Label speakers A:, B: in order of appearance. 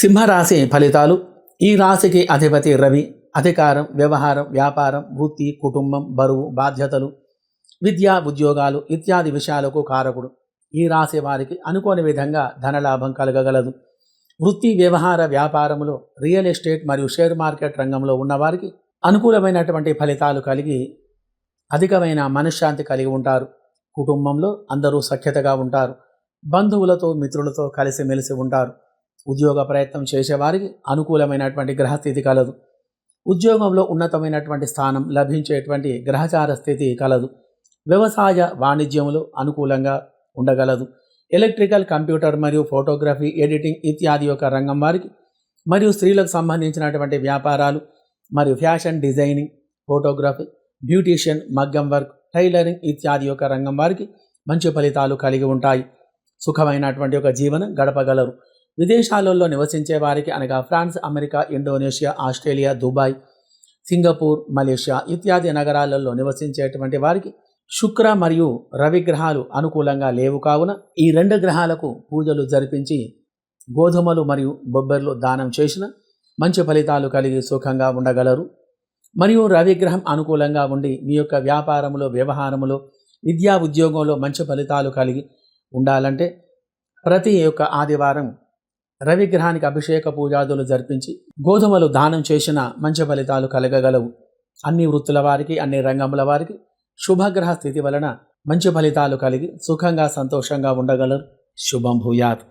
A: సింహరాశి ఫలితాలు. ఈ రాశికి అధిపతి రవి అధికారం వ్యవహారం వ్యాపారం వృత్తి కుటుంబం బరువు బాధ్యతలు విద్యా ఉద్యోగాలు ఇత్యాది విషయాలకు కారకుడు. ఈ రాశి వారికి అనుకోని విధంగా ధనలాభం కలగగలదు. వృత్తి వ్యవహార వ్యాపారములో రియల్ ఎస్టేట్ మరియు షేర్ మార్కెట్ రంగంలో ఉన్నవారికి అనుకూలమైనటువంటి ఫలితాలు కలిగి అధికమైన మనశ్శాంతి కలిగి ఉంటారు. కుటుంబంలో అందరూ సఖ్యతగా ఉంటారు. బంధువులతో మిత్రులతో కలిసిమెలిసి ఉంటారు. ఉద్యోగ ప్రయత్నం చేసేవారికి అనుకూలమైనటువంటి గ్రహస్థితి కలదు. ఉద్యోగంలో ఉన్నతమైనటువంటి స్థానం లభించేటువంటి గ్రహచార స్థితి కలదు. వ్యవసాయ వాణిజ్యంలో అనుకూలంగా ఉండగలదు. ఎలక్ట్రికల్ కంప్యూటర్ మరియు ఫోటోగ్రఫీ ఎడిటింగ్ ఇత్యాది యొక్క రంగం వారికి మరియు స్త్రీలకు సంబంధించినటువంటి వ్యాపారాలు మరియు ఫ్యాషన్ డిజైనింగ్ ఫోటోగ్రఫీ బ్యూటీషియన్ మగ్గం వర్క్ టైలరింగ్ ఇత్యాది యొక్క రంగం వారికి మంచి ఫలితాలు కలిగి ఉంటాయి. సుఖమైనటువంటి ఒక జీవనం గడపగలరు. విదేశాలలో నివసించే వారికి అనగా France America Indonesia Australia Dubai Singapore Malaysia ఇత్యాది నగరాలలో నివసించేటువంటి వారికి శుక్ర మరియు రవి గ్రహాలు అనుకూలంగా లేవు కావున ఈ రెండు గ్రహాలకు పూజలు జరిపించి గోధుమలు మరియు బొబ్బర్లు దానం చేసిన మంచి ఫలితాలు కలిగి సుఖంగా ఉండగలరు. మరియు రవిగ్రహం అనుకూలంగా ఉండి మీ యొక్క వ్యాపారములో వ్యవహారములో విద్యా ఉద్యోగంలో మంచి ఫలితాలు కలిగి ఉండాలంటే ప్రతి యొక్క ఆదివారం రవి గ్రహానికి అభిషేక పూజాదులు జరిపించి గోధుమలు దానం చేసిన మంచి ఫలితాలు కలగగలవు. అన్ని వృత్తుల వారికి అన్ని రంగముల వారికి శుభగ్రహ స్థితి వలన మంచి ఫలితాలు కలిగి సుఖంగా సంతోషంగా ఉండగలరు. శుభం భూయాత్.